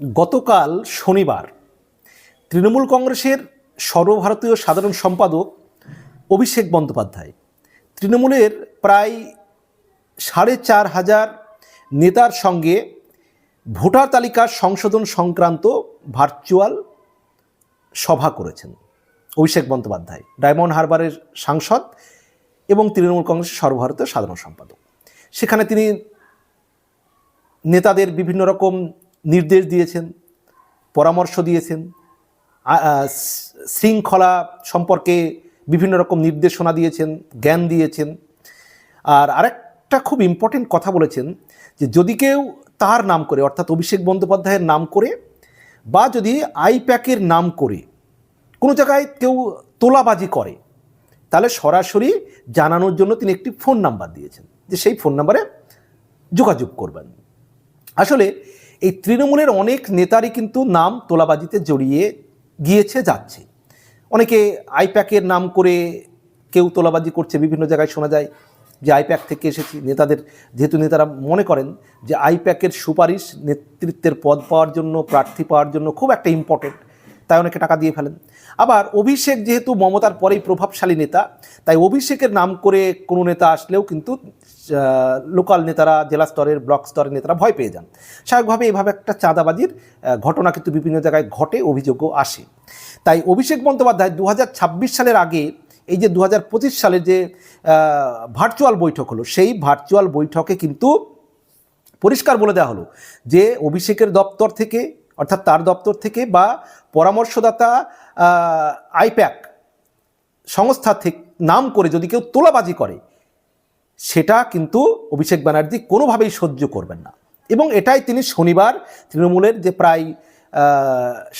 গতকাল শনিবার তৃণমূল কংগ্রেসের সর্বভারতীয় সাধারণ সম্পাদক অভিষেক বন্দ্যোপাধ্যায়, তৃণমূলের প্রায় সাড়ে চার হাজার নেতার সঙ্গে ভোটার তালিকা সংশোধন সংক্রান্ত ভার্চুয়াল সভা করেছেন অভিষেক বন্দ্যোপাধ্যায়, ডায়মন্ড হারবারের সাংসদ এবং তৃণমূল কংগ্রেসের সর্বভারতীয় সাধারণ সম্পাদক। সেখানে তিনি নেতাদের বিভিন্ন রকম নির্দেশ দিয়েছেন, পরামর্শ দিয়েছেন শৃঙ্খলা সম্পর্কে বিভিন্ন রকম নির্দেশনা দিয়েছেন, জ্ঞান দিয়েছেন। আর আরেকটা খুব ইম্পর্টেন্ট কথা বলেছেন যে যদি কেউ তার নাম করে, অর্থাৎ অভিষেক বন্দ্যোপাধ্যায়ের নাম করে বা যদি আইপ্যাকের নাম করে, কোনো জায়গায় কেউ তোলাবাজি করে, তাহলে সরাসরি জানানোর জন্য তিনি একটি ফোন নাম্বার দিয়েছেন। যে সেই ফোন নাম্বারে যোগাযোগ করবেন। আসলে এই তৃণমূলের অনেক নেতারই কিন্তু নাম তোলাবাজিতে জড়িয়ে গিয়েছে, যাচ্ছে। অনেকে আইপ্যাকের নাম করে কেউ তোলাবাজি করছে, বিভিন্ন জায়গায় শোনা যায় যে আইপ্যাক থেকে এসেছি। নেতাদের, যেহেতু নেতারা মনে করেন যে আইপ্যাকের সুপারিশ নেতৃত্বের পদ পাওয়ার জন্য, প্রার্থী পাওয়ার জন্য খুব একটা ইম্পর্টেন্ট তাই অনেকে টাকা দিয়ে ফেলেন। আবার অভিষেক যেহেতু মমতার পরেই প্রভাবশালী নেতা, তাই অভিষেকের নাম করে কোনো নেতা আসলেও কিন্তু লোকাল নেতারা, জেলা স্তরের, ব্লক স্তরের নেতারা ভয় পেয়ে যান। স্বাভাবিকভাবে এভাবে একটা চাঁদাবাজির ঘটনা কিন্তু বিভিন্ন জায়গায় ঘটে, অভিযোগও আসে। তাই অভিষেক বন্দ্যোপাধ্যায় দু হাজার ছাব্বিশ সালের আগে, এই যে দু সালের যে ভার্চুয়াল বৈঠক হলো, সেই ভার্চুয়াল বৈঠকে কিন্তু পরিষ্কার বলে দেওয়া হলো যে অভিষেকের দপ্তর থেকে অর্থাৎ তার দপ্তর থেকে বা পরামর্শদাতা আইপ্যাক সংস্থা থেকে, নাম করে যদি কেউ তোলাবাজি করে, সেটা কিন্তু অভিষেক ব্যানার্জি কোনোভাবেই সহ্য করবেন না। এবং এটাই তিনি শনিবার তৃণমূলের যে প্রায়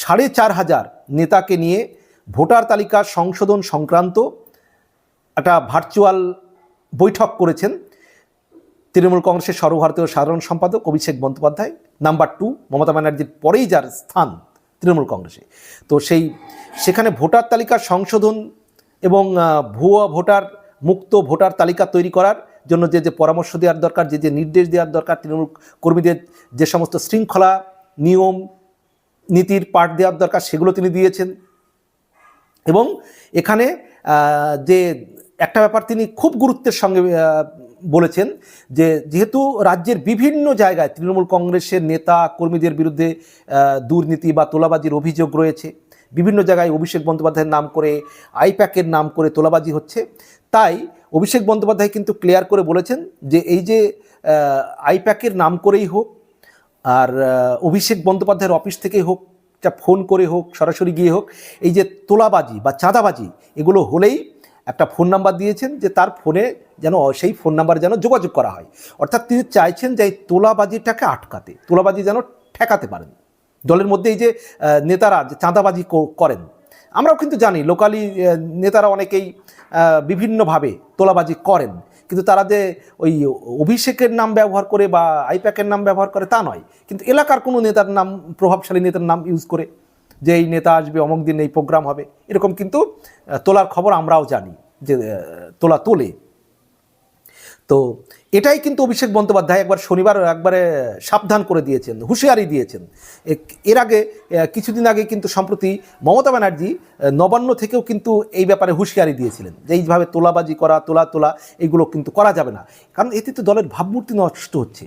সাড়ে চার হাজার নেতাকে নিয়ে ভোটার তালিকা সংশোধন সংক্রান্ত একটা ভার্চুয়াল বৈঠক করেছেন তৃণমূল কংগ্রেসের সর্বভারতীয় সাধারণ সম্পাদক অভিষেক বন্দ্যোপাধ্যায়। নাম্বার টু, মমতা ব্যানার্জির পরেই যার স্থান তৃণমূল কংগ্রেসে। তো সেই, সেখানে ভোটার তালিকা সংশোধন এবং ভুয়া ভোটার, মুক্ত ভোটার তালিকা তৈরি করার জন্য যে যে পরামর্শ দেওয়ার দরকার, যে যে নির্দেশ দেওয়ার দরকার তৃণমূল কর্মীদের, যে সমস্ত শৃঙ্খলা নিয়ম, নীতির পাঠ দেওয়ার দরকার সেগুলো তিনি দিয়েছেন। এবং এখানে যে একটা ব্যাপার তিনি খুব গুরুত্বের সঙ্গে বলেছেন যে যেহেতু রাজ্যের বিভিন্ন জায়গায় তৃণমূল কংগ্রেসের নেতা, কর্মীদের বিরুদ্ধে দুর্নীতি বা তোলাবাজির অভিযোগ রয়েছে, বিভিন্ন জায়গায় অভিষেক বন্দ্যোপাধ্যায়ের নাম করে, আইপ্যাকের নাম করে তোলাবাজি হচ্ছে, তাই অভিষেক বন্দ্যোপাধ্যায় কিন্তু ক্লিয়ার করে বলেছেন যে এই যে আইপ্যাকের নাম করেই হোক আর অভিষেক বন্দ্যোপাধ্যায়ের অফিস থেকেই হোক, যা ফোন করে হোক, সরাসরি গিয়ে হোক, এই যে তোলাবাজি বা চাঁদাবাজি, এগুলো হলেই একটা ফোন নাম্বার দিয়েছেন যে তার ফোনে যেন, সেই ফোন নাম্বারে যেন যোগাযোগ করা হয়। অর্থাৎ তিনি চাইছেন যে এই তোলাবাজিটাকে আটকাতে, তোলাবাজি যেন ঠেকাতে পারেন। দলের মধ্যে এই যে নেতারা যে চাঁদাবাজি করেন, আমরাও কিন্তু জানি, লোকালি নেতারা অনেকেই বিভিন্নভাবে তোলাবাজি করেন। কিন্তু তারা যে ওই অভিষেকের নাম ব্যবহার করে বা আইপ্যাকের নাম ব্যবহার করে তা নয়। কিন্তু এলাকার কোনো নেতার নাম, প্রভাবশালী নেতার নাম ইউজ করে যে এই নেতা আসবে, অমুক দিন এই প্রোগ্রাম হবে। এরকম কিন্তু তোলার খবর আমরাও জানি যে তোলা তোলে। তো এটাই কিন্তু অভিষেক বন্দ্যোপাধ্যায় একবার শনিবার একবারে সাবধান করে দিয়েছেন, হুঁশিয়ারি দিয়েছেন। এর আগে কিছুদিন আগে কিন্তু সম্প্রতি মমতা ব্যানার্জি নবান্ন থেকেও কিন্তু এই ব্যাপারে হুঁশিয়ারি দিয়েছিলেন যে, এইভাবে তোলাবাজি করা, তোলা তোলা, এগুলো কিন্তু করা যাবে না। কারণ এতে তো দলের ভাবমূর্তি নষ্ট হচ্ছে।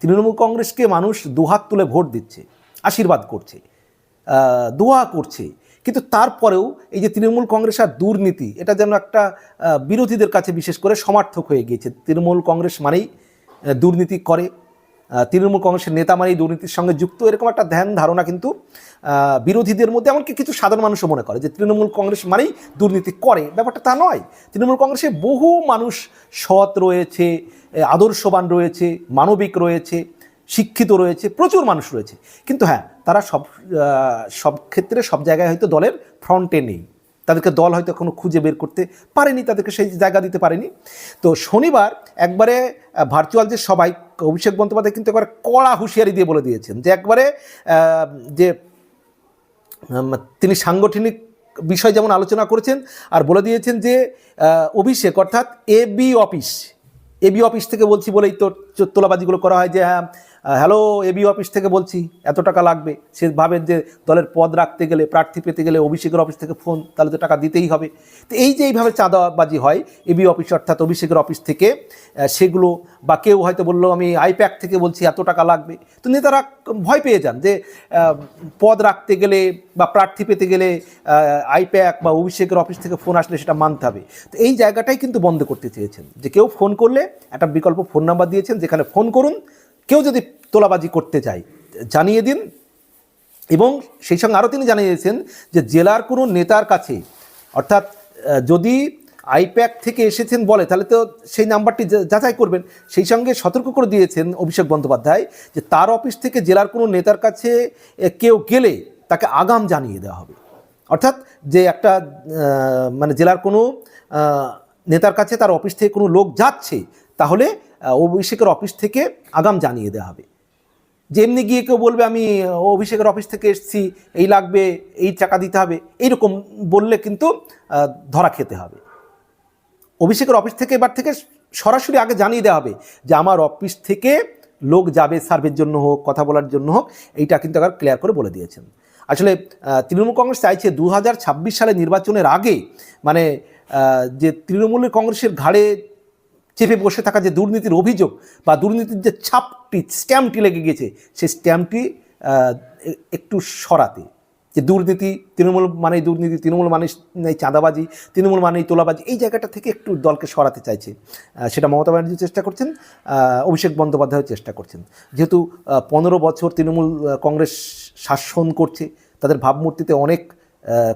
তৃণমূল কংগ্রেসকে মানুষ দুহাত তুলে ভোট দিচ্ছে, আশীর্বাদ করছে। দোয়া করছে। কিন্তু তারপরেও এই যে তৃণমূল কংগ্রেস আর দুর্নীতি, এটা যেন একটা বিরোধীদের কাছে বিশেষ করে সমার্থক হয়ে গিয়েছে। তৃণমূল কংগ্রেস মানেই দুর্নীতি করে। তৃণমূল কংগ্রেসের নেতা মানেই দুর্নীতির সঙ্গে যুক্ত। এরকম একটা ধ্যান ধারণা কিন্তু বিরোধীদের মধ্যে, এমনকি কিছু সাধারণ মানুষও মনে করে যে তৃণমূল কংগ্রেস মানেই দুর্নীতি করে। ব্যাপারটা তা নয়। তৃণমূল কংগ্রেসে বহু মানুষ সৎ রয়েছে আদর্শবান রয়েছে, মানবিক রয়েছে, শিক্ষিত রয়েছে, প্রচুর মানুষ রয়েছে। কিন্তু হ্যাঁ তারা সব সব ক্ষেত্রে সব জায়গায় হয়তো দলের ফ্রন্টে নেই। তাদেরকে দল হয়তো এখনও খুঁজে বের করতে পারেনি, তাদেরকে সেই জায়গা দিতে পারেনি। তো শনিবার একবারে ভার্চুয়াল যে সবাই, অভিষেক বন্দ্যোপাধ্যায় কিন্তু একবারে কড়া হুঁশিয়ারি দিয়ে বলে দিয়েছেন যে একবারে যে তিনি সাংগঠনিক বিষয় যেমন আলোচনা করেছেন আর বলে দিয়েছেন যে অভিষেক অর্থাৎ এবি অফিস এবি অফিস থেকে বলছি বলেই তো তোলাবাজিগুলো করা হয় যে হ্যাঁ হ্যালো এবি অফিস থেকে বলছি, এত টাকা লাগবে। সে ভাবেন যে দলের পদ রাখতে গেলে, প্রার্থী পেতে গেলে অভিষেকের অফিস থেকে ফোন তাহলে তো টাকা দিতেই হবে। তো এই যে এইভাবে চাঁদাবাজি হয় এবি অফিস অর্থাৎ অভিষেকের অফিস থেকে সেগুলো, বা কেউ হয়তো বলল, আমি আইপ্যাক থেকে বলছি, এত টাকা লাগবে। তো নেতারা ভয় পেয়ে যান যে পদ রাখতে গেলে, বা প্রার্থী পেতে গেলে আইপ্যাক বা অভিষেকের অফিস থেকে ফোন আসলে সেটা মানতে হবে। তো এই জায়গাটাই কিন্তু বন্ধ করতে চেয়েছেন। যে কেউ ফোন করলে একটা বিকল্প ফোন নাম্বার দিয়েছেন, যেখানে ফোন করুন কেউ যদি তোলাবাজি করতে চায়, জানিয়ে দিন। এবং সেই সঙ্গে আরও তিনি জানিয়েছেন যে, জেলার কোনো নেতার কাছে, অর্থাৎ যদি আইপ্যাক থেকে এসেছেন বলে, তাহলে তো সেই নাম্বারটি যাচাই করবেন। সেই সঙ্গে সতর্ক করে দিয়েছেন অভিষেক বন্দ্যোপাধ্যায় যে, তার অফিস থেকে জেলার কোনো নেতার কাছে কেউ গেলে তাকে আগাম জানিয়ে দেওয়া হবে। অর্থাৎ, যে একটা মানে জেলার কোনো নেতার কাছে তার অফিস থেকে কোনো লোক যাচ্ছে তাহলে অভিষেকের অফিস থেকে আগাম জানিয়ে দেওয়া হবে। যেমনি গিয়ে কেউ বলবে, আমি অভিষেকের অফিস থেকে এসেছি, এই লাগবে, এই টাকা দিতে হবে। এইরকম বললে কিন্তু ধরা খেতে হবে। অভিষেকের অফিস থেকে এবার থেকে সরাসরি আগে জানিয়ে দেওয়া হবে যে, আমার অফিস থেকে লোক যাবে সার্ভের জন্য হোক, কথা বলার জন্য হোক। এইটা কিন্তু আবার ক্লিয়ার করে বলে দিয়েছেন। আসলে তৃণমূল কংগ্রেস চাইছে দু হাজার ছাব্বিশ সালে নির্বাচনের আগে মানে যে তৃণমূল কংগ্রেসের ঘাড়ে চেপে বসে থাকা যে দুর্নীতির অভিযোগ বা দুর্নীতির যে ছাপটি, স্ট্যাম্পটি লেগে গেছে সেই স্ট্যাম্পটি একটু সরাতে। যে দুর্নীতি, তৃণমূল মানেই দুর্নীতি, তৃণমূল মানে চাঁদাবাজি, তৃণমূল মানেই তোলাবাজি, এই জায়গাটা থেকে একটু দলকে সরাতে চাইছে। সেটা মমতা ব্যানার্জি চেষ্টা করছেন অভিষেক বন্দ্যোপাধ্যায় চেষ্টা করছেন। যেহেতু পনেরো বছর তৃণমূল কংগ্রেস শাসন করছে, তাদের ভাবমূর্তিতে অনেক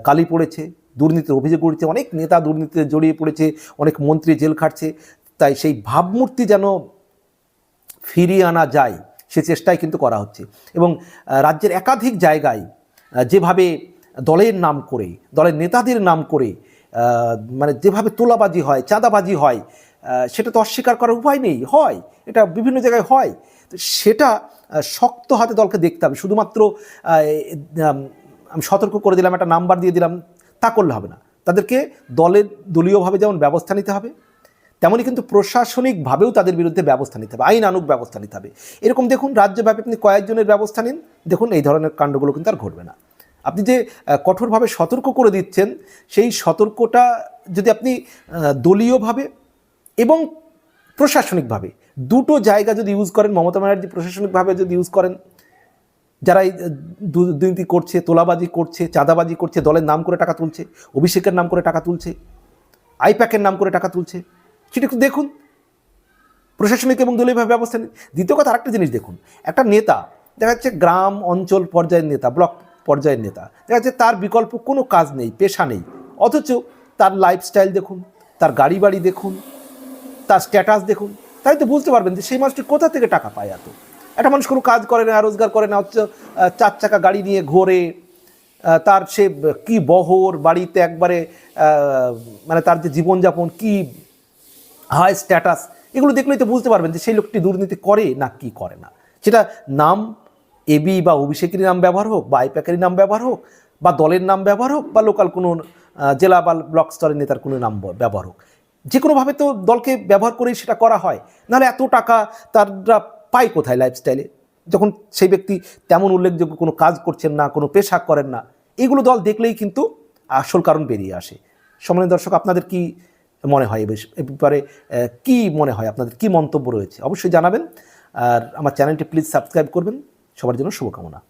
কালি পড়েছে, দুর্নীতির অভিযোগ উঠছে, অনেক নেতা দুর্নীতিতে জড়িয়ে পড়েছে, অনেক মন্ত্রী জেল খাটছে তাই সেই ভাবমূর্তি যেন ফিরিয়ে আনা যায়, সে চেষ্টাই কিন্তু করা হচ্ছে। এবং রাজ্যের একাধিক জায়গায় যেভাবে দলের নাম করে, দলের নেতাদের নাম করে মানে যেভাবে তোলাবাজি হয়, চাঁদাবাজি হয় সেটা তো অস্বীকার করার উপায় নেই, হয়, এটা বিভিন্ন জায়গায় হয়। সেটা শক্ত হাতে দলকে দেখতে হবে। শুধুমাত্র আমি সতর্ক করে দিলাম, একটা নাম্বার দিয়ে দিলাম, তা করলে হবে না। তাদেরকে দলের দলীয়ভাবে যেমন ব্যবস্থা নিতে হবে তেমনই কিন্তু প্রশাসনিকভাবেও তাদের বিরুদ্ধে ব্যবস্থা নিতে হবে, আইন আনুক ব্যবস্থা নিতে হবে। এরকম দেখুন, রাজ্যব্যাপী আপনি কয়েকজনের ব্যবস্থা নিন, দেখুন এই ধরনের কাণ্ডগুলো কিন্তু আর ঘটবে না। আপনি যে কঠোরভাবে সতর্ক করে দিচ্ছেন, সেই সতর্কটা যদি আপনি দলীয়ভাবে এবং প্রশাসনিকভাবে, দুটো জায়গা যদি ইউজ করেন, মমতা ব্যানার্জি প্রশাসনিকভাবে যদি ইউজ করেন যারা এই দুর্নীতি করছে, তোলাবাজি করছে, চাঁদাবাজি করছে, দলের নাম করে টাকা তুলছে, অভিষেকের নাম করে টাকা তুলছে, আইপ্যাকের নাম করে টাকা তুলছে সেটা একটু দেখুন। প্রশাসনিক এবং দলীয়ভাবে ব্যবস্থা নিন। দ্বিতীয় কথা আরেকটা জিনিস দেখুন। একটা নেতা, দেখা যাচ্ছে গ্রাম অঞ্চল পর্যায়ের নেতা, ব্লক পর্যায়ের নেতা, দেখা যাচ্ছে তার বিকল্প কোনো কাজ নেই, পেশা নেই। অথচ তার লাইফস্টাইল দেখুন, তার গাড়ি বাড়ি দেখুন, তার স্ট্যাটাস দেখুন। তাই তো বুঝতে পারবেন যে সেই মানুষটি কোথা থেকে টাকা পায় এত? একটা মানুষ কোনো কাজ করে না, রোজগার করে না, অথচ চার চাকা গাড়ি নিয়ে ঘোরে তার সে কি বহর, বাড়িতে একবারে মানে তার যে জীবনযাপন, কি হাই স্ট্যাটাস, এগুলো দেখলেই তো বুঝতে পারবেন যে সেই লোকটি দুর্নীতি করে না কি করে না। সেটা নাম এবি বা অভিষেকেরই নাম ব্যবহার হোক বা আইপ্যাকেরই নাম ব্যবহার হোক বা দলের নাম ব্যবহার হোক বা লোকাল কোনো জেলা বা ব্লক স্তরের নেতার কোনো নাম ব্যবহার হোক। যে কোনোভাবে তো দলকে ব্যবহার করেই সেটা করা হয়। নাহলে এত টাকা তারা পায় কোথায় লাইফস্টাইলে যখন সেই ব্যক্তি তেমন উল্লেখযোগ্য কোনো কাজ করছেন না, কোনো পেশা করেন না, এগুলো দল দেখলেই কিন্তু আসল কারণ বেরিয়ে আসে। সম্মানিত দর্শক, আপনাদের কি মনে হয় এ ব্যাপারে কি মনে হয়? আপনাদের কি মন্তব্য রয়েছে? অবশ্যই জানাবেন। আর আমার চ্যানেলটি প্লিজ সাবস্ক্রাইব করবেন। সবার জন্য শুভকামনা।